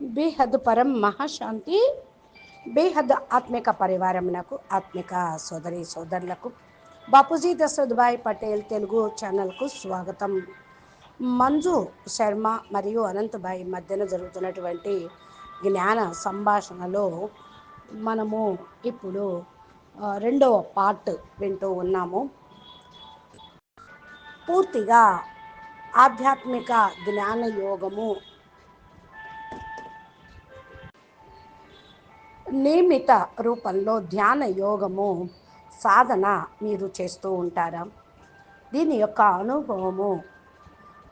బేహద్ పరం మహాశాంతి బేహద్ ఆత్మిక పరివారమునకు ఆత్మిక సోదరి సోదరులకు. బాపూజీ దశరథ్భాయ్ పటేల్ తెలుగు ఛానల్కు స్వాగతం. మంజు శర్మ మరియు అనంతభాయ్ మధ్యన జరుగుతున్నటువంటి జ్ఞాన సంభాషణలో మనము ఇప్పుడు రెండవ పార్ట్ వింటూ ఉన్నాము. పూర్తిగా ఆధ్యాత్మిక జ్ఞాన యోగము నియమిత రూపంలో ధ్యాన యోగము సాధన మీరు చేస్తూ ఉంటారా? దీని యొక్క అనుభవము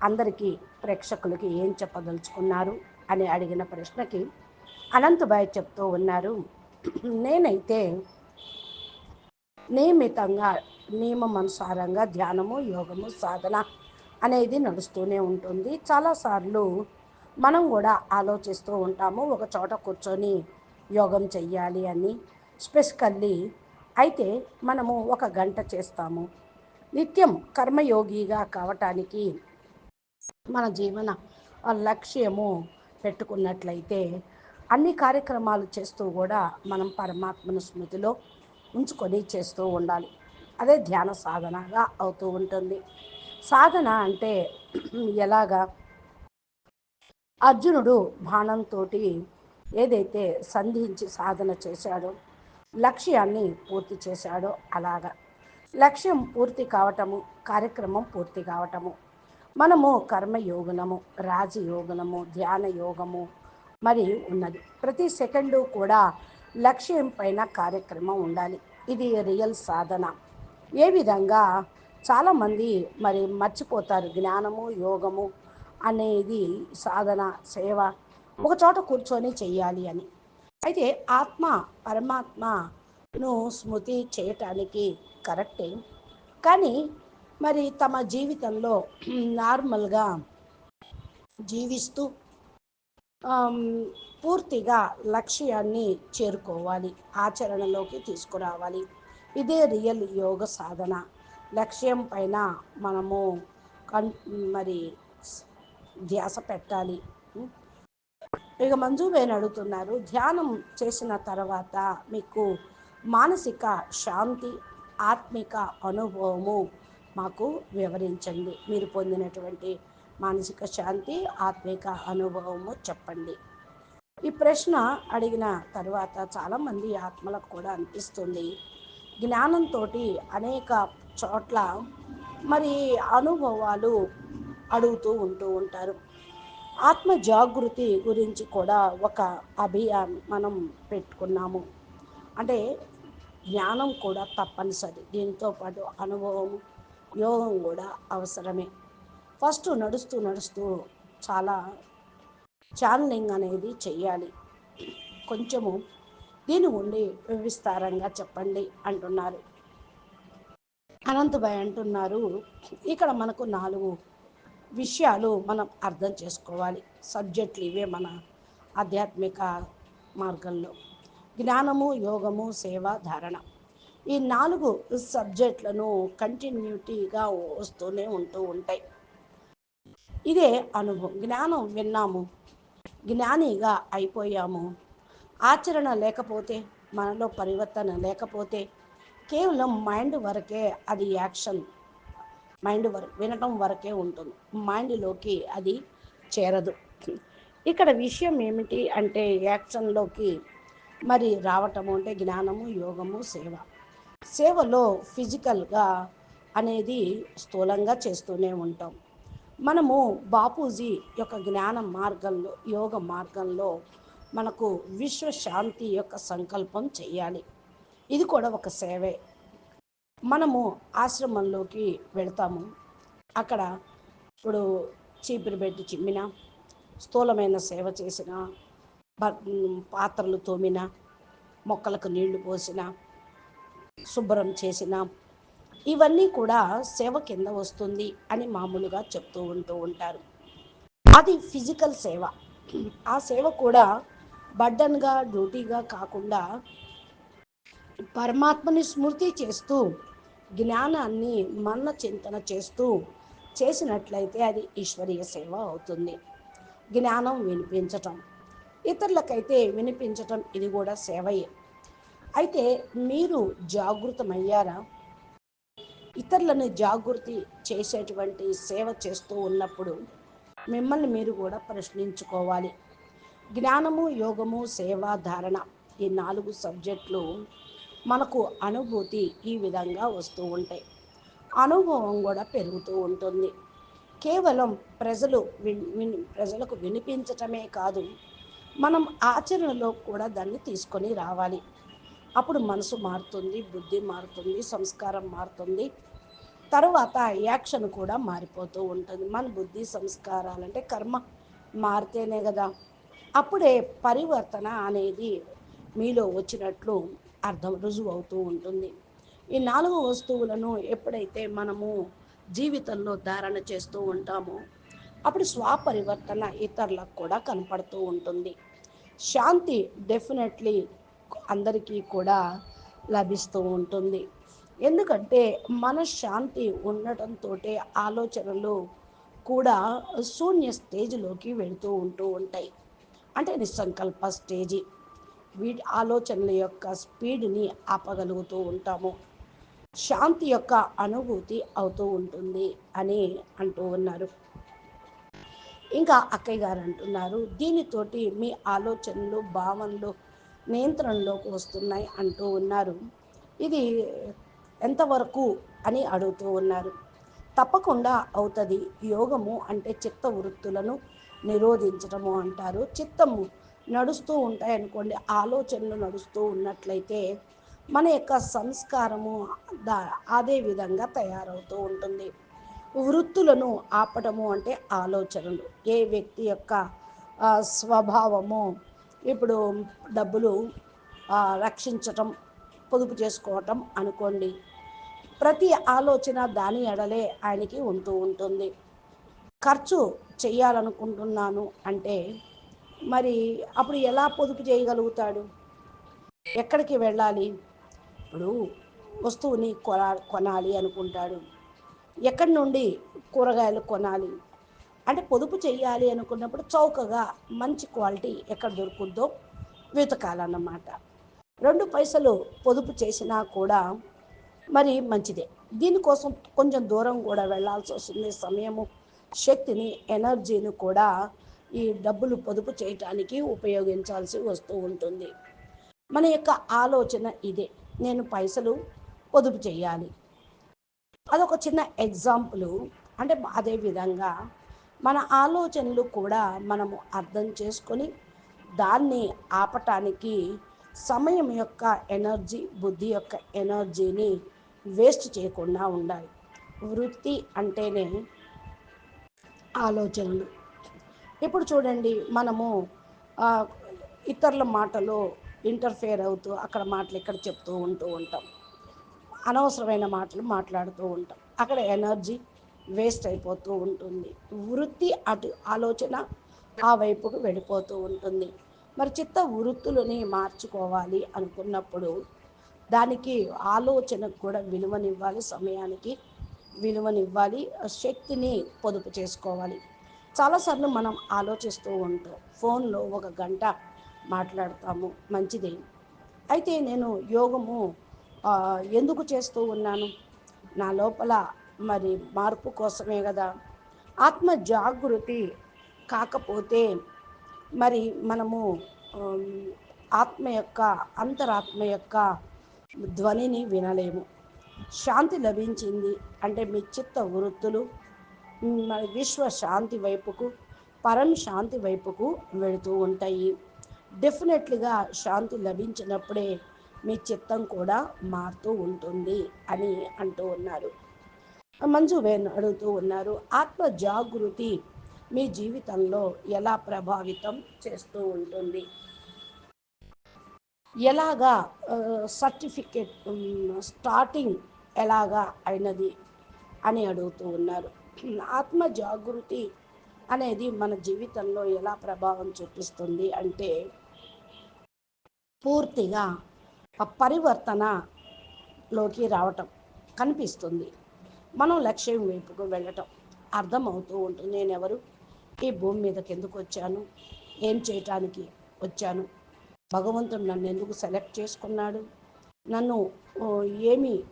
అందరికీ ప్రేక్షకులకి ఏం చెప్పదలుచుకున్నారు అని అడిగిన ప్రశ్నకి అనంతబాయ్ చెప్తూ ఉన్నారు. నేనైతే నియమితంగా నియమం అనుసారంగా ధ్యానము యోగము సాధన అనేది నడుస్తూనే ఉంటుంది. చాలాసార్లు మనం కూడా ఆలోచిస్తూ ఉంటాము. ఒక చోట కూర్చొని యోగం చెయ్యాలి అని స్పెసికల్లీ అయితే మనము ఒక గంట చేస్తాము. నిత్యం కర్మయోగిగా కావటానికి మన జీవన లక్ష్యము పెట్టుకున్నట్లయితే అన్ని కార్యక్రమాలు చేస్తూ కూడా మనం పరమాత్మను స్మృతిలో ఉంచుకొని చేస్తూ ఉండాలి. అదే ధ్యాన సాధనగా అవుతూ ఉంటుంది. సాధన అంటే ఎలాగా? అర్జునుడు బాణంతో ఏదైతే సంధించి సాధన చేశాడో లక్ష్యాన్ని పూర్తి చేశాడో అలాగా. లక్ష్యం పూర్తి కావటము కార్యక్రమం పూర్తి కావటము. మనము కర్మయోగులము రాజయోగులము ధ్యాన యోగము మరి ఉన్నది. ప్రతి సెకండు కూడా లక్ష్యం పైన కార్యక్రమం ఉండాలి. ఇది రియల్ సాధన. ఏ విధంగా చాలామంది మరి మర్చిపోతారు జ్ఞానము యోగము అనేది సాధన సేవ. ఒక చోట కూర్చొని చెయ్యాలి అని. అయితే ఆత్మ పరమాత్మను స్మృతి చేయటానికి కరెక్టే కానీ మరి తమ జీవితంలో నార్మల్గా జీవిస్తూ పూర్తిగా లక్ష్యాన్ని చేరుకోవాలి ఆచరణలోకి తీసుకురావాలి. ఇదే రియల్ యోగ సాధన. లక్ష్యం పైన మనము కన్ మరి ధ్యాస పెట్టాలి. ఇక మంజుబేన్ అడుగుతున్నారు ధ్యానం చేసిన తర్వాత మీకు మానసిక శాంతి ఆత్మిక అనుభవము మాకు వివరించండి. మీరు పొందినటువంటి మానసిక శాంతి ఆత్మిక అనుభవము చెప్పండి. ఈ ప్రశ్న అడిగిన తర్వాత చాలామంది ఆత్మలకు కూడా అనిపిస్తుంది. జ్ఞానంతో అనేక చోట్ల మరి అనుభవాలు అడుగుతూ ఉంటూ ఉంటారు. ఆత్మ జాగృతి గురించి కూడా ఒక అభియాన్ మనం పెట్టుకున్నాము. అంటే జ్ఞానం కూడా తప్పనిసరి. దీంతో పాటు అనుభవం యోగం కూడా అవసరమే. ఫస్ట్ నడుస్తూ నడుస్తూ చాలా ఛానలింగ్ అనేది చేయాలి కొంచెము దీని ఉండి విస్తారంగా చెప్పండి అంటున్నారు. అనంతభాయ్ అంటున్నారు ఇక్కడ మనకు నాలుగు విషయాలు మనం అర్థం చేసుకోవాలి. సబ్జెక్టులు ఇవే మన ఆధ్యాత్మిక మార్గంలో. జ్ఞానము యోగము సేవ ధారణ. ఈ నాలుగు సబ్జెక్టులను కంటిన్యూటీగా వస్తూనే ఉంటూ ఉంటాయి. ఇదే అనుభవం. జ్ఞానం విన్నాము జ్ఞానిగా అయిపోయాము. ఆచరణ లేకపోతే మనలో పరివర్తన లేకపోతే కేవలం మైండ్ వరకే అది యాక్షన్. మైండ్ వరకు వినటం వరకే ఉంటుంది. మైండ్లోకి అది చేరదు. ఇక్కడ విషయం ఏమిటి అంటే యాక్షన్లోకి మరి రావటము అంటే జ్ఞానము యోగము సేవ. సేవలో ఫిజికల్గా అనేది స్థూలంగా చేస్తూనే ఉంటాం. మనము బాపూజీ యొక్క జ్ఞాన మార్గంలో యోగ మార్గంలో మనకు విశ్వశాంతి యొక్క సంకల్పం చేయాలి. ఇది కూడా ఒక సేవే. మనము ఆశ్రమంలోకి వెళ్తాము. అక్కడ ఇప్పుడు చీపురు పెట్టి చిమ్మిన స్థూలమైన సేవ చేసిన బ- పాత్రలు తోమిన మొక్కలకు నీళ్ళు పోసిన శుభ్రం చేసిన ఇవన్నీ కూడా సేవ కింద వస్తుంది అని మామూలుగా చెప్తూ ఉంటూ ఉంటారు. అది ఫిజికల్ సేవ. ఆ సేవ కూడా బడ్డన్గా డ్యూటీగా కాకుండా పరమాత్మని స్మృతి చేస్తూ జ్ఞానాన్ని మన్న చింతన చేస్తూ చేసినట్లయితే అది ఈశ్వరీయ సేవ అవుతుంది. జ్ఞానం వినిపించటం. ఇతరులకైతే వినిపించటం ఇది కూడా సేవయే. అయితే మీరు జాగృతమయ్యారా? ఇతరులను జాగృతి చేసేటువంటి సేవ చేస్తూ ఉన్నప్పుడు మిమ్మల్ని మీరు కూడా ప్రశ్నించుకోవాలి. జ్ఞానము యోగము సేవ ధారణ ఈ నాలుగు సబ్జెక్టులు మనకు అనుభూతి ఈ విధంగా వస్తూ ఉంటాయి. అనుభవం కూడా పెరుగుతూ ఉంటుంది. కేవలం ప్రజలు విన్ ప్రజలకు వినిపించటమే కాదు మనం ఆచరణలో కూడా దాన్ని తీసుకొని రావాలి. అప్పుడు మనసు మారుతుంది బుద్ధి మారుతుంది సంస్కారం మారుతుంది. తర్వాత యాక్షన్ కూడా మారిపోతూ ఉంటుంది. మన బుద్ధి సంస్కారాలంటే కర్మ మారితేనే కదా. అప్పుడే పరివర్తన అనేది మీలో వచ్చినట్లు అర్థం రుజువు అవుతూ ఉంటుంది. ఈ నాలుగు వస్తువులను ఎప్పుడైతే మనము జీవితంలో ధారణ చేస్తూ ఉంటామో అప్పుడు స్వపరివర్తన ఇతరులకు కూడా కనపడుతూ ఉంటుంది. శాంతి డెఫినెట్లీ అందరికీ కూడా లభిస్తూ ఉంటుంది. ఎందుకంటే మనశ్శాంతి ఉండటంతో ఆలోచనలు కూడా శూన్య స్టేజ్లోకి వెళుతూ ఉంటూ ఉంటాయి. అంటే నిస్సంకల్ప స్టేజీ. వీటి ఆలోచనల యొక్క స్పీడ్ని ఆపగలుగుతూ ఉంటాము. శాంతి యొక్క అనుభూతి అవుతూ ఉంటుంది అని అంటూ ఉన్నారు. ఇంకా అక్కయ్య గారు అంటున్నారు దీనితోటి మీ ఆలోచనలు భావనలు నియంత్రణలోకి వస్తున్నాయి అంటూ ఉన్నారు. ఇది ఎంతవరకు అని అడుగుతూ ఉన్నారు. తప్పకుండా అవుతుంది. యోగము అంటే చిత్త వృత్తులను నిరోధించడము అంటారు. చిత్తము నడుస్తూ ఉంటాయనుకోండి ఆలోచనలు నడుస్తూ ఉన్నట్లయితే మన యొక్క సంస్కారము దా అదే విధంగా తయారవుతూ ఉంటుంది. వృత్తులను ఆపటము అంటే ఆలోచనలు. ఏ వ్యక్తి యొక్క స్వభావము ఇప్పుడు డబ్బులు రక్షించటం పొదుపు చేసుకోవటం అనుకోండి ప్రతి ఆలోచన దాని ఎడలే ఆయనకి ఉంటూ ఉంటుంది. ఖర్చు చేయాలనుకుంటున్నాను అంటే మరి అప్పుడు ఎలా పొదుపు చేయగలుగుతాడు? ఎక్కడికి వెళ్ళాలి? ఇప్పుడు వస్తువుని కొనా కొనాలి అనుకుంటాడు. ఎక్కడి నుండి కూరగాయలు కొనాలి? అంటే పొదుపు చేయాలి అనుకున్నప్పుడు చౌకగా మంచి క్వాలిటీ ఎక్కడ దొరుకుద్దో వెతకాలన్నమాట. రెండు పైసలు పొదుపు చేసినా కూడా మరి మంచిదే. దీనికోసం కొంచెం దూరం కూడా వెళ్ళాల్సి వస్తుంది. సమయము శక్తిని ఎనర్జీని కూడా ఈ డబ్బులు పొదుపు చేయటానికి ఉపయోగించాల్సి వస్తూ ఉంటుంది. మన యొక్క ఆలోచన ఇదే. నేను పైసలు పొదుపు చేయాలి. అదొక చిన్న ఎగ్జాంపుల్. అంటే అదే విధంగా మన ఆలోచనలు కూడా మనము అర్థం చేసుకొని దాన్ని ఆపటానికి సమయం యొక్క ఎనర్జీ బుద్ధి యొక్క ఎనర్జీని వేస్ట్ చేయకుండా ఉండాలి. వృత్తి అంటేనే ఆలోచనలు. ఇప్పుడు చూడండి మనము ఇతరుల మాటలు ఇంటర్ఫేర్ అవుతూ అక్కడ మాటలు ఇక్కడ చెప్తూ ఉంటూ ఉంటాం. అనవసరమైన మాటలు మాట్లాడుతూ ఉంటాం. అక్కడ ఎనర్జీ వేస్ట్ అయిపోతూ ఉంటుంది. వృత్తి అటు ఆలోచన ఆ వైపుకు వెళ్ళిపోతూ ఉంటుంది. మరి చిత్త వృత్తులని మార్చుకోవాలి అనుకున్నప్పుడు దానికి ఆలోచనకు కూడా విలువనివ్వాలి సమయానికి విలువనివ్వాలి శక్తిని పొదుపు చేసుకోవాలి. చాలాసార్లు మనం ఆలోచిస్తూ ఉంటాం. ఫోన్లో ఒక గంట మాట్లాడతాము మంచిదే. అయితే నేను యోగము ఎందుకు చేస్తూ ఉన్నాను? నా లోపల మరి మార్పు కోసమే కదా. ఆత్మ జాగృతి కాకపోతే మరి మనము ఆత్మ యొక్క అంతరాత్మ యొక్క ధ్వనిని వినలేము. శాంతి లభించింది అంటే మీ చిత్త వృత్తులు మన విశ్వ శాంతి వైపుకు పరం శాంతి వైపుకు వెళుతూ ఉంటాయి. డెఫినెట్లీగా శాంతి లభించినప్పుడే మీ చిత్తం కూడా మారుతూ ఉంటుంది అని అంటూ ఉన్నారు. మంజు వేణు అడుగుతూ ఉన్నారు ఆత్మ జాగృతి మీ జీవితంలో ఎలా ప్రభావితం చేస్తూ ఉంటుంది? ఎలాగా సర్టిఫికెట్ స్టార్టింగ్ ఎలాగా అయినది అని అడుగుతూ ఉన్నారు. ఆత్మ జాగృతి అనేది మన జీవితంలో ఎలా ప్రభావం చూపిస్తుంది అంటే పూర్తిగా పరివర్తనలోకి రావటం కనిపిస్తుంది. మనం లక్ష్యం వైపుకు వెళ్ళటం అర్థమవుతూ ఉంటుంది. నేను ఎవరు ఈ భూమి మీదకి ఎందుకు వచ్చాను? ఏం చేయటానికి వచ్చాను? భగవంతుడు నన్ను ఎందుకు సెలెక్ట్ చేసుకున్నాడు? నన్ను ఏమి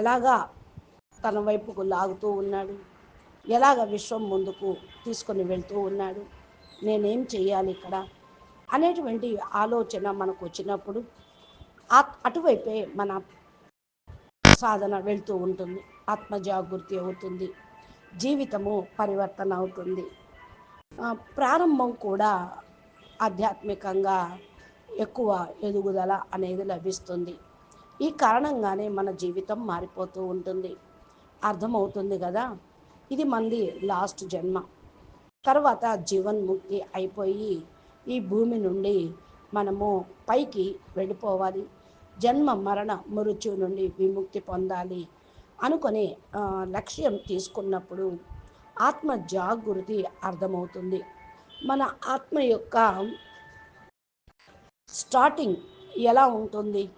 ఎలాగా తన వైపుకు లాగుతూ ఉన్నాడు. ఎలాగ విశ్వం ముందుకు తీసుకొని వెళ్తూ ఉన్నాడు. నేనేం చేయాలి ఇక్కడ? అనేటువంటి ఆలోచన మనకు వచ్చినప్పుడు అటువైపే మన సాధన వెళ్తూ ఉంటుంది. ఆత్మజాగృతి అవుతుంది. జీవితము పరివర్తన అవుతుంది. ప్రారంభం కూడా ఆధ్యాత్మికంగా ఎక్కువ ఎదుగుదల అనేది లభిస్తుంది. ఈ కారణంగానే మన జీవితం మారిపోతూ ఉంటుంది. అర్థమవుతుంది కదా? ఇది మంది లాస్ట్ జన్మ. తర్వాత జీవన్ముక్తి అయిపోయి ఈ భూమి నుండి మనము పైకి వెళ్ళిపోవాలి. జన్మ మరణ మృత్యు నుండి విముక్తి పొందాలి అనుకునే లక్ష్యం తీసుకున్నప్పుడు ఆత్మ జాగృతి అర్థమవుతుంది. మన ఆత్మ యొక్క స్టార్టింగ్ ఎలా ఉంటుంది?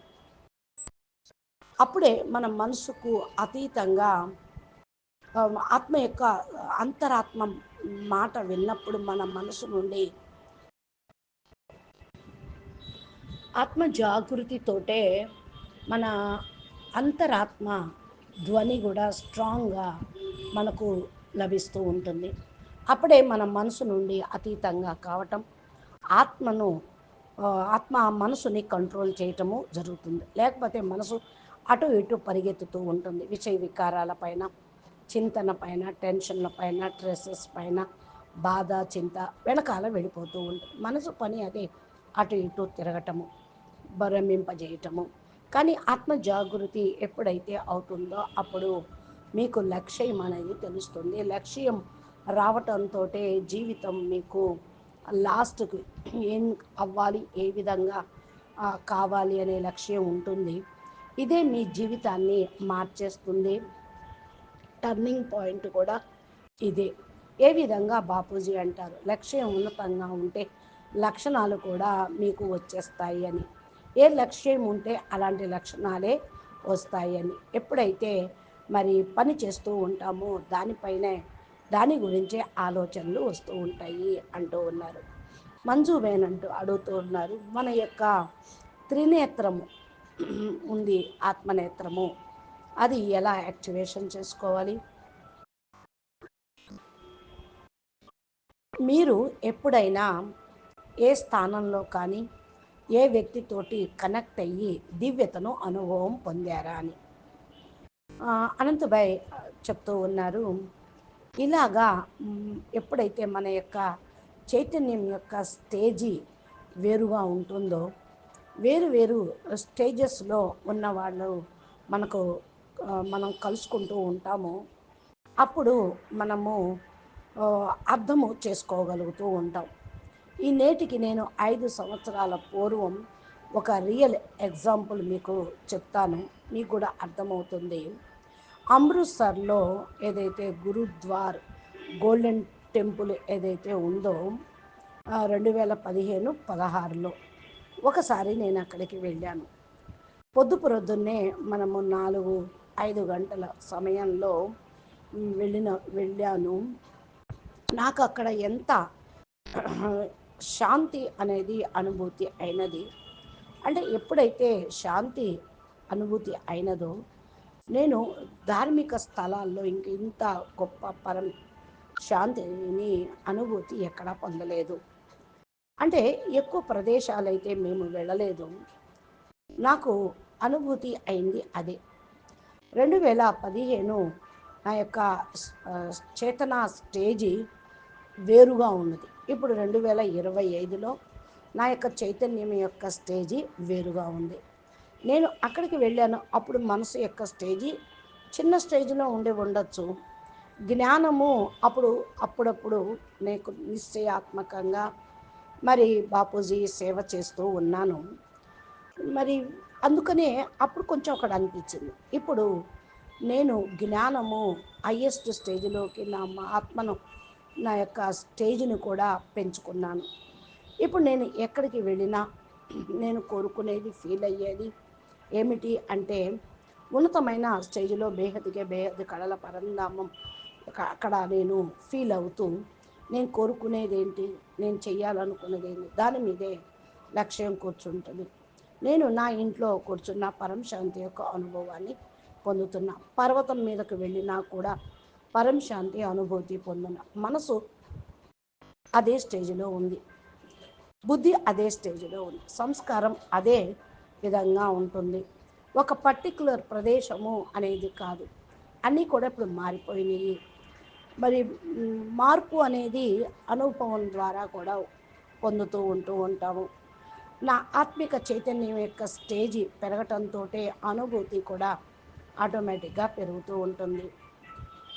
అప్పుడే మన మనసుకు అతీతంగా ఆత్మ యొక్క అంతరాత్మ మాట విన్నప్పుడు మన మనసు నుండి ఆత్మ జాగృతితోటే మన అంతరాత్మ ధ్వని కూడా స్ట్రాంగ్గా మనకు లభిస్తూ ఉంటుంది. అప్పుడే మన మనసు నుండి అతీతంగా కావటం ఆత్మను ఆత్మ మనసుని కంట్రోల్ చేయటము జరుగుతుంది. లేకపోతే మనసు అటు ఇటు పరిగెత్తుతూ ఉంటుంది. విషయ వికారాల పైన చింతన పైన టెన్షన్ల పైన స్ట్రెస్సెస్ పైన బాధ చింత వెనకాల వెళ్ళిపోతూ ఉంటుంది. మనసు పని అదే అటు ఇటు తిరగటము భరమింపజేయటము. కానీ ఆత్మ జాగృతి ఎప్పుడైతే అవుతుందో అప్పుడు మీకు లక్ష్యం అనేది తెలుస్తుంది. లక్ష్యం రావటంతో జీవితం మీకు లాస్ట్కి ఏం అవ్వాలి ఏ విధంగా కావాలి అనే లక్ష్యం ఉంటుంది. ఇదే మీ జీవితాన్ని మార్చేస్తుంది. టర్నింగ్ పాయింట్ కూడా ఇదే. ఏ విధంగా బాపూజీ అంటారు? లక్ష్యం ఉన్నతంగా ఉంటే లక్షణాలు కూడా మీకు వచ్చేస్తాయి అని. ఏ లక్ష్యం ఉంటే అలాంటి లక్షణాలే వస్తాయి అని. ఎప్పుడైతే మరి పని చేస్తూ ఉంటామో దానిపైనే దాని గురించే ఆలోచనలు వస్తూ ఉంటాయి అంటూ ఉన్నారు. మంజు వేనంటూ అడుగుతూ ఉన్నారు. మన యొక్క త్రినేత్రము ఉంది ఆత్మనేత్రము. అది ఎలా యాక్టివేషన్ చేసుకోవాలి? మీరు ఎప్పుడైనా ఏ స్థానంలో కానీ ఏ వ్యక్తితోటి కనెక్ట్ అయ్యి దివ్యతను అనుభవం పొందారా అని? అనంతభాయ్ చెప్తూ ఉన్నారు ఇలాగా ఎప్పుడైతే మన యొక్క చైతన్యం యొక్క స్టేజీ వేరుగా ఉంటుందో వేరు వేరు స్టేజెస్లో ఉన్న వాళ్ళు మనకు మనం కలుసుకుంటూ ఉంటాము. అప్పుడు మనము అర్థము చేసుకోగలుగుతూ ఉంటాం. ఈ నేటికి నేను ఐదు సంవత్సరాల పూర్వం ఒక రియల్ ఎగ్జాంపుల్ మీకు చెప్తాను. మీకు కూడా అర్థమవుతుంది. అమృత్సర్లో ఏదైతే గురుద్వార్ గోల్డెన్ టెంపుల్ ఏదైతే ఉందో రెండు వేల పదిహేను పదహారులో ఒకసారి నేను అక్కడికి వెళ్ళాను. పొద్దు పొద్దున్నే మనము నాలుగు ఐదు గంటల సమయంలో వెళ్ళిన వెళ్ళాను. నాకు అక్కడ ఎంత శాంతి అనేది అనుభూతి అయినది అంటే ఎప్పుడైతే శాంతి అనుభూతి అయినదో నేను ధార్మిక స్థలాల్లో ఇంక ఇంత గొప్ప పరం శాంతిని అనుభూతి ఎక్కడా పొందలేదు. అంటే ఎక్కువ ప్రదేశాలైతే మేము వెళ్ళలేదు. నాకు అనుభూతి అయింది అదే. రెండు వేల పదిహేను నా యొక్క చేతన స్టేజీ వేరుగా ఉన్నది. ఇప్పుడు రెండు వేల ఇరవై ఐదులో నా యొక్క చైతన్యం యొక్క స్టేజీ వేరుగా ఉంది. నేను అక్కడికి వెళ్ళాను. అప్పుడు మనసు యొక్క స్టేజీ చిన్న స్టేజ్లో ఉండి ఉండొచ్చు. జ్ఞానము అప్పుడు అప్పుడప్పుడు నీకు నిశ్చయాత్మకంగా మరి బాపూజీ సేవ చేస్తూ ఉన్నాను. మరి అందుకనే అప్పుడు కొంచెం అక్కడ అనిపించింది. ఇప్పుడు నేను జ్ఞానము హయ్యెస్ట్ స్టేజ్లోకి నా ఆత్మను నా యొక్క స్టేజ్ని కూడా పెంచుకున్నాను. ఇప్పుడు నేను ఎక్కడికి వెళ్ళినా నేను కోరుకునేది ఫీల్ అయ్యేది ఏమిటి అంటే ఉన్నతమైన స్టేజ్లో బేహదిగే బేహది కళల పరంధామం అక్కడ నేను ఫీల్ అవుతూ నేను కోరుకునేది ఏంటి నేను చెయ్యాలనుకున్నది ఏంటి దాని మీదే లక్ష్యం కూర్చుంటుంది. నేను నా ఇంట్లో కూర్చున్న పరం శాంతి యొక్క అనుభవాన్ని పొందుతున్నా. పర్వతం మీదకు వెళ్ళినా కూడా పరం శాంతి అనుభూతి పొందిన. మనసు అదే స్టేజ్లో ఉంది. బుద్ధి అదే స్టేజ్లో ఉంది. సంస్కారం అదే విధంగా ఉంటుంది. ఒక పర్టికులర్ ప్రదేశము అనేది కాదు. అన్నీ కూడా ఇప్పుడు మారిపోయినాయి. మరి మార్పు అనేది అనుభవం ద్వారా కూడా పొందుతూ ఉంటూ ఉంటాము. నా ఆత్మిక చైతన్యం యొక్క స్టేజీ పెరగటంతో అనుభూతి కూడా ఆటోమేటిక్గా పెరుగుతూ ఉంటుంది.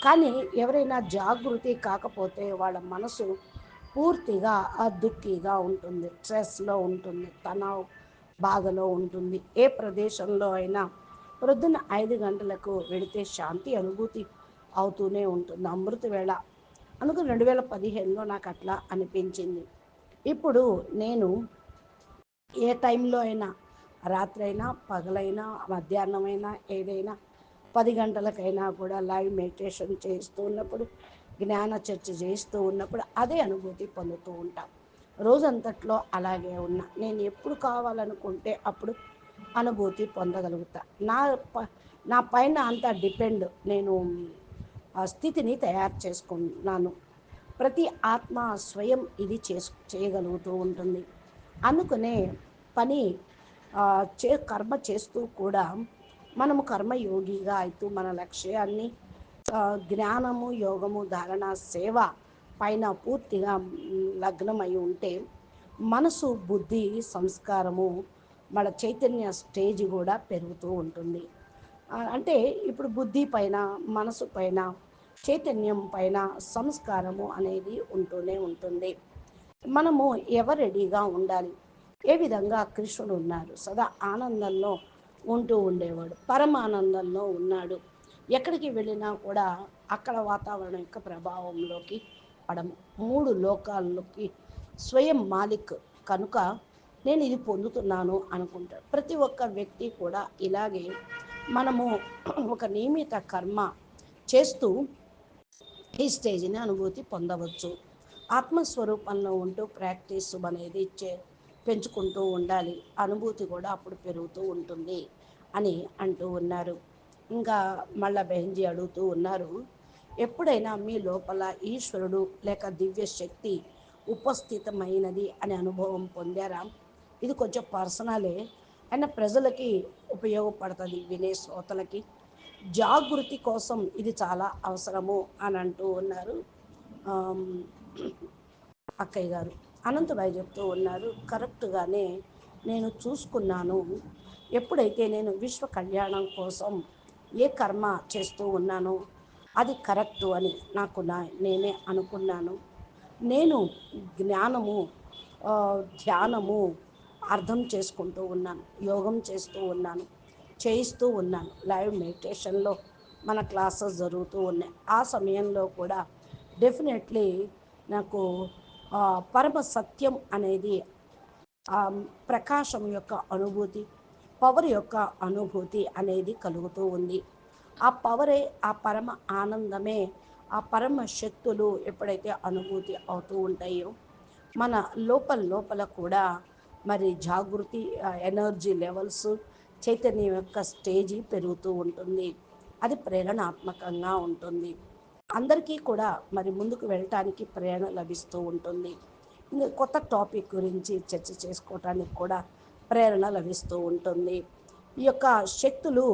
కానీ ఎవరైనా జాగృతి కాకపోతే వాళ్ళ మనసు పూర్తిగా దుఃఖిగా ఉంటుంది. స్ట్రెస్లో ఉంటుంది. తనావ్ బాధలో ఉంటుంది. ఏ ప్రదేశంలో అయినా ప్రొద్దున ఐదు గంటలకు వెళితే శాంతి అనుభూతి అవుతూనే ఉంటుంది. అమృత వేళ అందుకు రెండు వేల పదిహేనులో నాకు అట్లా అనిపించింది. ఇప్పుడు నేను ఏ టైంలో అయినా రాత్రి అయినా పగలైనా మధ్యాహ్నమైనా ఏదైనా పది గంటలకైనా కూడా లైవ్ మెడిటేషన్ చేస్తూ ఉన్నప్పుడు జ్ఞాన చర్చ చేస్తూ ఉన్నప్పుడు అదే అనుభూతి పొందుతూ ఉంటాం. రోజంతట్లో అలాగే ఉన్నా. నేను ఎప్పుడు కావాలనుకుంటే అప్పుడు అనుభూతి పొందగలుగుతా. నా ప నా పైన అంత డిపెండ్ నేను ఆ స్థితిని తయారు చేసుకున్నాను. ప్రతి ఆత్మ స్వయం ఇది చేసు చేయగలుగుతూ ఉంటుంది. అందుకనే పని చే కర్మ చేస్తూ కూడా మనము కర్మయోగిగా అవుతూ మన లక్ష్యాన్ని జ్ఞానము యోగము ధారణ సేవ పైన పూర్తిగా లగ్నమై ఉంటే మనసు బుద్ధి సంస్కారము మన చైతన్య స్టేజ్ కూడా పెరుగుతూ ఉంటుంది. అంటే ఇప్పుడు బుద్ధి పైన మనసు పైన చైతన్యం పైన సంస్కారము అనేది ఉంటూనే ఉంటుంది. మనము ఎవరెడీగా ఉండాలి? ఏ విధంగా కృష్ణుడు ఉన్నారు సదా ఆనందంలో ఉంటూ ఉండేవాడు పరమానందంలో ఉన్నాడు. ఎక్కడికి వెళ్ళినా కూడా అక్కడ వాతావరణం యొక్క ప్రభావంలోకి పడము. మూడు లోకాల్లోకి స్వయం మాలిక్ కనుక నేను ఇది పొందుతున్నాను అనుకుంటాడు. ప్రతి ఒక్క వ్యక్తి కూడా ఇలాగే మనము ఒక నియమిత కర్మ చేస్తూ ఈ స్టేజ్ని అనుభూతి పొందవచ్చు. ఆత్మస్వరూపంలో ఉంటూ ప్రాక్టీస్ అనేది చే పెంచుకుంటూ ఉండాలి. అనుభూతి కూడా అప్పుడు పెరుగుతూ ఉంటుంది అని అంటూ ఉన్నారు. ఇంకా మళ్ళా బెహంజీ అడుగుతూ ఉన్నారు ఎప్పుడైనా మీ లోపల ఈశ్వరుడు లేక దివ్య శక్తి ఉపస్థితమైనది అనే అనుభవం పొందారా? ఇది కొంచెం పర్సనలే. అయినా ప్రజలకి ఉపయోగపడుతుంది వినే శ్రోతలకి. జాగృతి కోసం ఇది చాలా అవసరము అని అంటూ ఉన్నారు. అక్కయ్య గారు. అనంతరాయ్ చెప్తూ ఉన్నారు కరెక్ట్గానే నేను చూసుకున్నాను. ఎప్పుడైతే నేను విశ్వ కళ్యాణం కోసం ఏ కర్మ చేస్తూ ఉన్నానో అది కరెక్టు అని నాకు నా నేనే అనుకున్నాను. నేను జ్ఞానము ధ్యానము అర్థం చేసుకుంటూ ఉన్నాను యోగం చేస్తూ ఉన్నాను చేయిస్తూ ఉన్నాను. లైవ్ మెడిటేషన్లో మన క్లాసెస్ జరుగుతూ ఉన్నాయి. ఆ సమయంలో కూడా డెఫినెట్లీ నాకు పరమ సత్యం అనేది ప్రకాశం యొక్క అనుభూతి పవర్ యొక్క అనుభూతి అనేది కలుగుతూ ఉంది. ఆ పవరే ఆ పరమ ఆనందమే ఆ పరమ శక్తులు ఎప్పుడైతే అనుభూతి అవుతూ ఉంటాయో మన లోపల లోపల కూడా మరి జాగృతి ఎనర్జీ లెవెల్స్ చైతన్యం యొక్క స్టేజీ పెరుగుతూ ఉంటుంది. అది ప్రేరణాత్మకంగా ఉంటుంది. అందరికీ కూడా మరి ముందుకు వెళ్ళటానికి ప్రేరణ లభిస్తూ ఉంటుంది. ఇంకా కొత్త టాపిక్ గురించి చర్చ చేసుకోవటానికి కూడా ప్రేరణ లభిస్తూ ఉంటుంది. ఈ యొక్క శక్తులు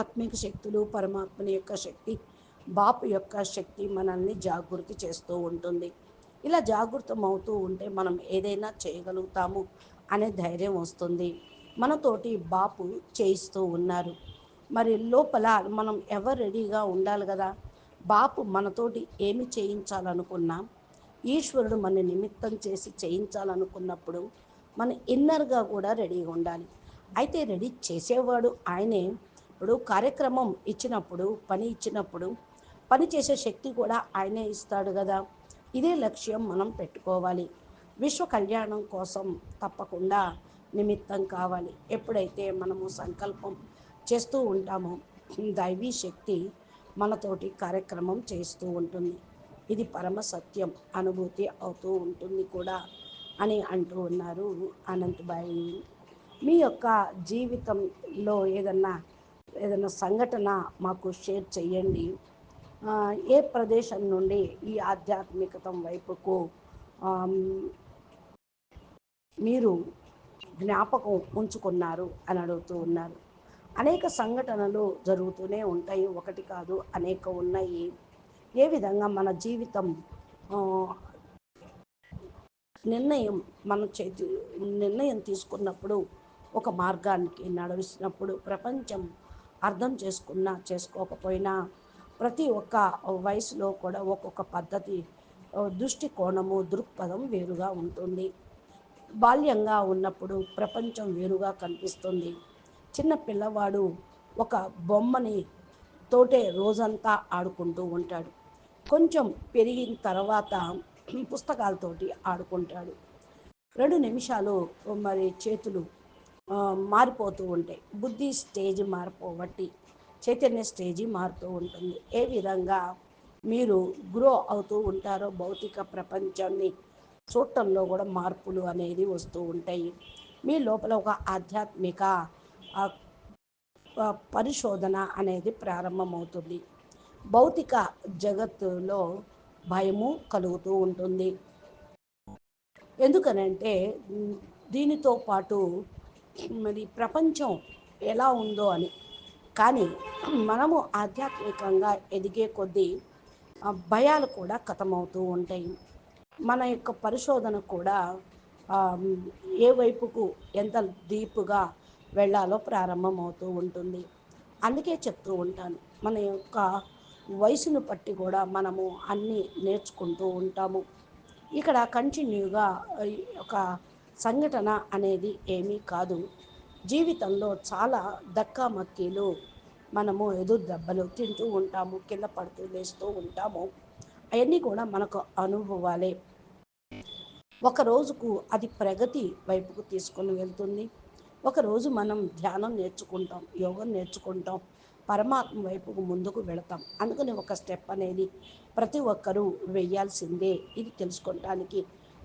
ఆత్మిక శక్తులు పరమాత్మని యొక్క శక్తి బాపు యొక్క శక్తి మనల్ని జాగృతి చేస్తూ ఉంటుంది. ఇలా జాగృతం అవుతూ ఉంటే మనం ఏదైనా చేయగలుగుతాము అనే ధైర్యం వస్తుంది. మనతోటి బాపు చేయిస్తూ ఉన్నారు. మరి లోపల మనం ఎవరు రెడీగా ఉండాలి కదా? బాపు మనతోటి ఏమి చేయించాలనుకున్నా ఈశ్వరుడు మన నిమిత్తం చేసి చేయించాలనుకున్నప్పుడు మన ఇన్నర్గా కూడా రెడీగా ఉండాలి. అయితే రెడీ చేసేవాడు ఆయనే. ఇప్పుడు కార్యక్రమం ఇచ్చినప్పుడు పని ఇచ్చినప్పుడు పని చేసే శక్తి కూడా ఆయనే ఇస్తాడు కదా? ఇదే లక్ష్యం మనం పెట్టుకోవాలి. విశ్వ కళ్యాణం కోసం తప్పకుండా నిమిత్తం కావాలి. ఎప్పుడైతే మనము సంకల్పం చేస్తూ ఉంటామో దైవీ శక్తి మనతోటి కార్యక్రమం చేస్తూ ఉంటుంది. ఇది పరమ సత్యం అనుభూతి అవుతూ ఉంటుంది కూడా అని అంటూ ఉన్నారు అనంతబాయి. మీ యొక్క జీవితంలో ఏదన్నా ఏదైనా సంఘటన మాకు షేర్ చేయండి ఏ ప్రదేశం నుండి ఈ ఆధ్యాత్మికతం వైపుకు మీరు జ్ఞాపకం ఉంచుకున్నారు అని అడుగుతూ ఉన్నారు. అనేక సంఘటనలు జరుగుతూనే ఉంటాయి. ఒకటి కాదు అనేక ఉన్నాయి. ఏ విధంగా మన జీవితం నిర్ణయం మన చేతి నిర్ణయం తీసుకున్నప్పుడు ఒక మార్గానికి నడిచినప్పుడు ప్రపంచం అర్థం చేసుకున్నా చేసుకోకపోయినా ప్రతి ఒక్క వయసులో కూడా ఒక్కొక్క పద్ధతి దృష్టికోణము దృక్పథం వేరుగా ఉంటుంది. బాల్యంగా ఉన్నప్పుడు ప్రపంచం వేరుగా కనిపిస్తుంది. చిన్న పిల్లవాడు ఒక బొమ్మని తోటే రోజంతా ఆడుకుంటూ ఉంటాడు. కొంచెం పెరిగిన తర్వాత పుస్తకాలతోటి ఆడుకుంటాడు. రెండు నిమిషాలు మరి చేతులు మారిపోతూ ఉంటాయి. బుద్ధి స్టేజ్ మారిపోబట్టి చైతన్య స్టేజీ మారుతూ ఉంటుంది. ఏ విధంగా మీరు గ్రో అవుతూ ఉంటారో భౌతిక ప్రపంచాన్ని చూడటంలో కూడా మార్పులు అనేది వస్తూ ఉంటాయి. మీ లోపల ఒక ఆధ్యాత్మిక పరిశోధన అనేది ప్రారంభమవుతుంది. భౌతిక జగత్తులో భయము కలుగుతూ ఉంటుంది. ఎందుకనంటే దీనితో పాటు మరి ప్రపంచం ఎలా ఉందో అని కానీ మనము ఆధ్యాత్మికంగా ఎదిగే కొద్దీ భయాలు కూడా కథమవుతూ ఉంటాయి. మన యొక్క పరిశోధన కూడా ఏ వైపుకు ఎంత డీప్గా వెళ్ళాలో ప్రారంభమవుతూ ఉంటుంది. అందుకే చెప్తూ ఉంటాను మన యొక్క వయసును బట్టి కూడా మనము అన్నీ నేర్చుకుంటూ ఉంటాము. ఇక్కడ కంటిన్యూగా ఒక సంఘటన అనేది ఏమీ కాదు. జీవితంలో చాలా దక్కామక్కీలు మనము ఎదురు దెబ్బలు తింటూ ఉంటాము కింద పడుతూ లేస్తూ ఉంటాము. అవన్నీ కూడా మనకు అనుభవాలే. ఒక రోజుకు అది ప్రగతి వైపుకు తీసుకొని వెళ్తుంది. ఒకరోజు మనం ధ్యానం నేర్చుకుంటాం యోగం నేర్చుకుంటాం పరమాత్మ వైపుకు ముందుకు వెళతాం. అందుకని ఒక స్టెప్ అనేది ప్రతి ఒక్కరూ వెయ్యాల్సిందే. ఇది తెలుసుకోవటానికి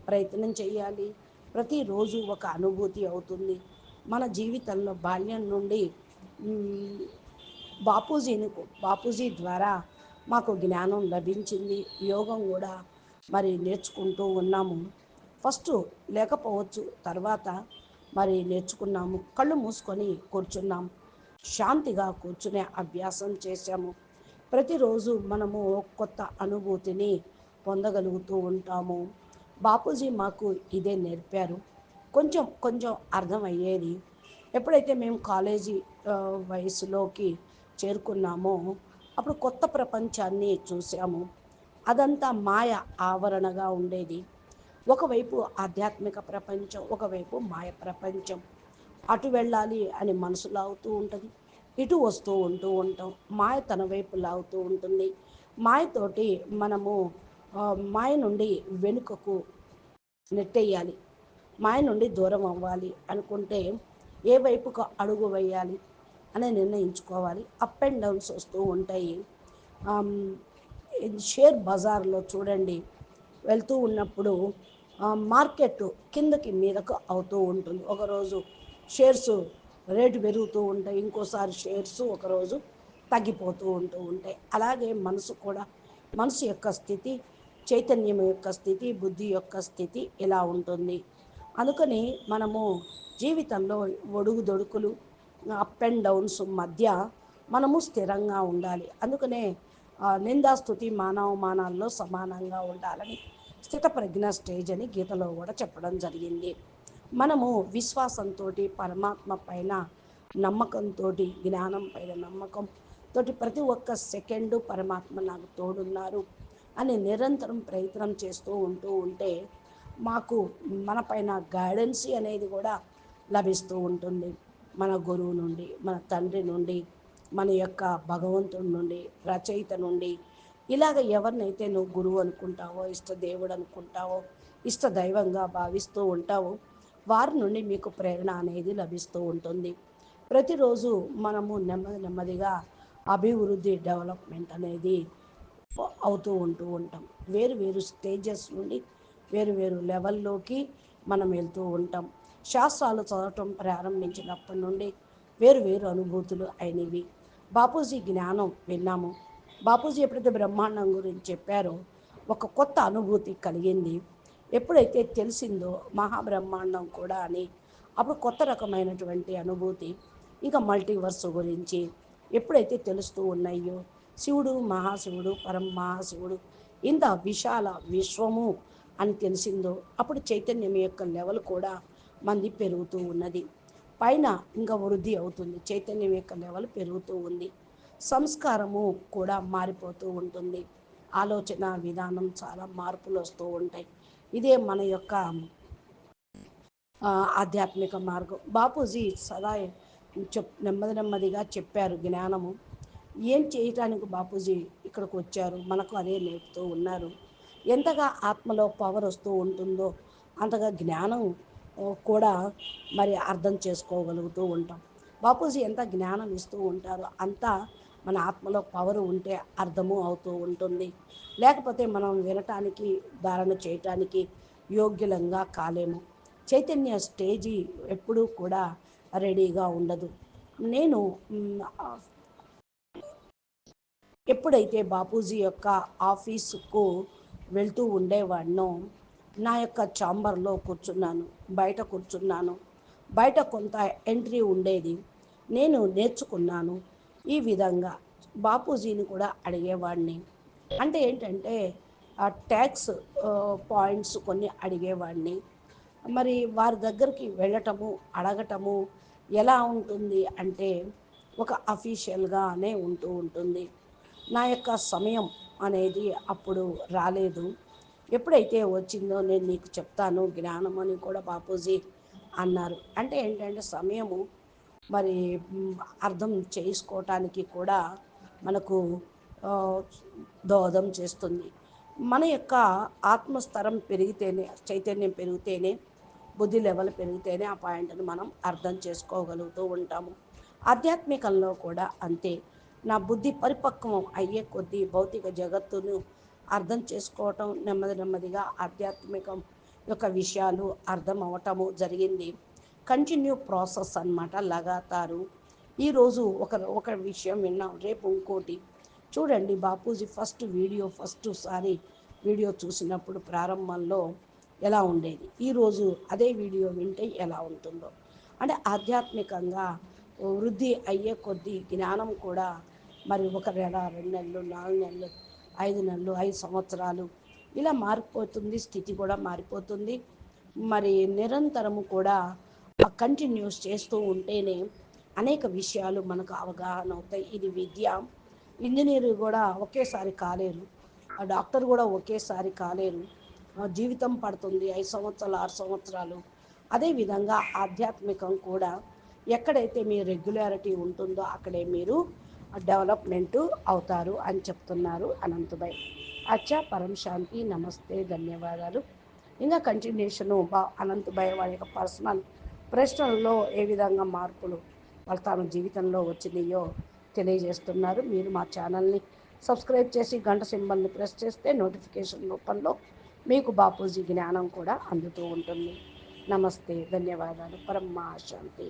ప్రయత్నం చేయాలి. ప్రతిరోజు ఒక అనుభూతి అవుతుంది. మన జీవితంలో బాల్యం నుండి బాపూజీని బాపూజీ ద్వారా మాకు జ్ఞానం లభించింది యోగం కూడా మరి నేర్చుకుంటూ ఉన్నాము. ఫస్ట్ లేకపోవచ్చు తర్వాత మరి నేర్చుకున్నాము. కళ్ళు మూసుకొని కూర్చున్నాము శాంతిగా కూర్చునే అభ్యాసం చేశాము. ప్రతిరోజు మనము కొత్త అనుభూతిని పొందగలుగుతూ ఉంటాము. బాపూజీ మాకు ఇదే నేర్పారు. కొంచెం కొంచెం అర్థమయ్యేది. ఎప్పుడైతే మేము కాలేజీ వయసులోకి చేరుకున్నామో అప్పుడు కొత్త ప్రపంచాన్ని చూసాము. అదంతా మాయ ఆవరణగా ఉండేది. ఒకవైపు ఆధ్యాత్మిక ప్రపంచం ఒకవైపు మాయ ప్రపంచం. అటు వెళ్ళాలి అని మనసు లాగుతూ ఉంటుంది. ఇటు వస్తూ ఉంటూ ఉంటాం. మాయ తన వైపు లాగుతూ ఉంటుంది. మాయతోటి మనము మాయ నుండి వెనుకకు నెట్టేయాలి. మాయ నుండి దూరం అవ్వాలి అనుకుంటే ఏ వైపుకు అడుగు వేయాలి అని నిర్ణయించుకోవాలి. అప్ అండ్ డౌన్స్ వస్తూ ఉంటాయి. షేర్ బజార్లో చూడండి. వెళ్తూ ఉన్నప్పుడు మార్కెట్ కిందకి మీదకు అవుతూ ఉంటుంది. ఒకరోజు షేర్స్ రేటు పెరుగుతూ ఉంటాయి. ఇంకోసారి షేర్స్ ఒకరోజు తగ్గిపోతూ ఉంటూ ఉంటాయి. అలాగే మనసు కూడా మనసు యొక్క స్థితి చైతన్యం యొక్క స్థితి బుద్ధి యొక్క స్థితి ఇలా ఉంటుంది. అందుకని మనము జీవితంలో ఒడుగు దొడుకులు అప్ అండ్ డౌన్స్ మధ్య మనము స్థిరంగా ఉండాలి. అందుకనే నిందాస్తుతి మానవమానాల్లో సమానంగా ఉండాలని స్థితప్రజ్ఞ స్టేజ్ అని గీతలో కూడా చెప్పడం జరిగింది. మనము విశ్వాసంతో పరమాత్మ పైన నమ్మకంతో జ్ఞానం పైన నమ్మకం తోటి ప్రతి ఒక్క సెకండు పరమాత్మ నాకు తోడున్నారు అని నిరంతరం ప్రయత్నం చేస్తూ ఉంటూ ఉంటే మాకు మన పైన గైడెన్సీ అనేది కూడా లభిస్తూ ఉంటుంది. మన గురువు నుండి మన తండ్రి నుండి మన యొక్క భగవంతుడి నుండి రచయిత నుండి. ఇలాగ ఎవరినైతే నువ్వు గురువు అనుకుంటావో ఇష్ట దేవుడు అనుకుంటావో ఇష్ట దైవంగా భావిస్తూ ఉంటావో వారి నుండి మీకు ప్రేరణ అనేది లభిస్తూ ఉంటుంది. ప్రతిరోజు మనము నెమ్మది నెమ్మదిగా అభివృద్ధి డెవలప్మెంట్ అనేది అవుతూ ఉంటూ ఉంటాం. వేరు వేరు స్టేజెస్ నుండి వేరు వేరు లెవెల్లోకి మనం వెళ్తూ ఉంటాం. శాస్త్రాలు చదవటం ప్రారంభించినప్పటి నుండి వేరు వేరు అనుభూతులు అయినవి. బాపూజీ జ్ఞానం విన్నాము. బాపూజీ ఎప్పుడైతే బ్రహ్మాండం గురించి చెప్పారో ఒక కొత్త అనుభూతి కలిగింది. ఎప్పుడైతే తెలిసిందో మహాబ్రహ్మాండం కూడా అని. అప్పుడు కొత్త రకమైనటువంటి అనుభూతి ఇంకా మల్టీవర్స్ గురించి ఎప్పుడైతే తెలుస్తూ ఉన్నాయో శివుడు మహాశివుడు పరం మహాశివుడు ఇంత విశాల విశ్వము అని తెలిసిందో అప్పుడు చైతన్యం యొక్క లెవెల్ కూడా మంది పెరుగుతూ ఉన్నది. పైన ఇంకా వృద్ధి అవుతుంది. చైతన్యం యొక్క లెవెల్ పెరుగుతూ ఉంది. సంస్కారము కూడా మారిపోతూ ఉంటుంది. ఆలోచన విధానం చాలా మార్పులు వస్తూ ఉంటాయి. ఇదే మన యొక్క ఆధ్యాత్మిక మార్గం. బాపూజీ సదా చెప్ నెమ్మది నెమ్మదిగా చెప్పారు జ్ఞానము. ఏం చేయటానికి బాపూజీ ఇక్కడికి వచ్చారు? మనకు అదే నేర్పుతూ ఉన్నారు. ఎంతగా ఆత్మలో పవర్ వస్తూ ఉంటుందో అంతగా జ్ఞానం కూడా మరి అర్థం చేసుకోగలుగుతూ ఉంటాం. బాపూజీ ఎంత జ్ఞానం ఇస్తూ ఉంటారో అంతా మన ఆత్మలో పవర్ ఉంటే అర్థము అవుతూ ఉంటుంది. లేకపోతే మనం వినటానికి ధారణ చేయటానికి యోగ్యులంగా కాలేము. చైతన్య స్టేజీ ఎప్పుడూ కూడా రెడీగా ఉండదు. నేను ఎప్పుడైతే బాపూజీ యొక్క ఆఫీసుకు వెళ్తూ ఉండేవాడినో నా యొక్క చాంబర్లో కూర్చున్నాను బయట కూర్చున్నాను. బయట కొంత ఎంట్రీ ఉండేది. నేను నేర్చుకున్నాను ఈ విధంగా. బాపూజీని కూడా అడిగేవాడిని. అంటే ఏంటంటే ట్యాక్స్ పాయింట్స్ కొన్ని అడిగేవాడిని. మరి వారి దగ్గరికి వెళ్ళటము అడగటము ఎలా ఉంటుంది అంటే ఒక అఫీషియల్గానే ఉంటూ ఉంటుంది. నా యొక్క సమయం అనేది అప్పుడు రాలేదు. ఎప్పుడైతే వచ్చిందో నేను నీకు చెప్తాను జ్ఞానం అని కూడా బాపూజీ అన్నారు. అంటే ఏంటంటే సమయము మరి అర్థం చేసుకోవటానికి కూడా మనకు దోహదం చేస్తుంది. మన యొక్క ఆత్మస్థరం పెరిగితేనే చైతన్యం పెరిగితేనే బుద్ధి లెవెల్ పెరిగితేనే ఆ పాయింట్ని మనం అర్థం చేసుకోగలుగుతూ ఉంటాము. ఆధ్యాత్మికంలో కూడా అంతే. నా బుద్ధి పరిపక్వం అయ్యే కొద్దీ భౌతిక జగత్తును అర్థం చేసుకోవటం నెమ్మది నెమ్మదిగా ఆధ్యాత్మికం యొక్క విషయాలు అర్థం అవటము జరిగింది. కంటిన్యూ ప్రాసెస్ అనమాట లగాతారు. ఈరోజు ఒక ఒక విషయం విన్నాం. రేపు ఇంకోటి. చూడండి బాపూజీ ఫస్ట్ వీడియో ఫస్ట్ సారి వీడియో చూసినప్పుడు ప్రారంభంలో ఎలా ఉండేది. ఈరోజు అదే వీడియో వింటే ఎలా ఉంటుందో. అంటే ఆధ్యాత్మికంగా వృద్ధి అయ్యే కొద్దీ జ్ఞానం కూడా మరి ఒక నెల రెండు నెలలు నాలుగు నెలలు ఐదు నెలలు ఐదు సంవత్సరాలు ఇలా మారిపోతుంది స్థితి కూడా మారిపోతుంది. మరి నిరంతరము కూడా కంటిన్యూస్ చేస్తూ ఉంటేనే అనేక విషయాలు మనకు అవగాహన అవుతాయి. ఇది విద్య. ఇంజనీర్ కూడా ఒకేసారి కాలేరు. డాక్టర్ కూడా ఒకేసారి కాలేరు. జీవితం పడుతుంది ఐదు సంవత్సరాలు ఆరు సంవత్సరాలు. అదేవిధంగా ఆధ్యాత్మికం కూడా ఎక్కడైతే మీ రెగ్యులారిటీ ఉంటుందో అక్కడే మీరు డెవలప్మెంటు అవుతారు అని చెప్తున్నారు అనంతభాయ్ అచ్చా పరం శాంతి నమస్తే ధన్యవాదాలు. ఇంకా కంటిన్యూషను బా అనంతభాయ్ వారి యొక్క పర్సనల్ ప్రశ్నల్లో ఏ విధంగా మార్పులు వాళ్ళ తమ జీవితంలో వచ్చినాయో తెలియజేస్తున్నారు. మీరు మా ఛానల్ని సబ్స్క్రైబ్ చేసి గంట సింబల్ని ప్రెస్ చేస్తే నోటిఫికేషన్ రూపంలో మీకు బాపూజీ జ్ఞానం కూడా అందుతూ ఉంటుంది. నమస్తే ధన్యవాదాలు. పరమా శాంతి.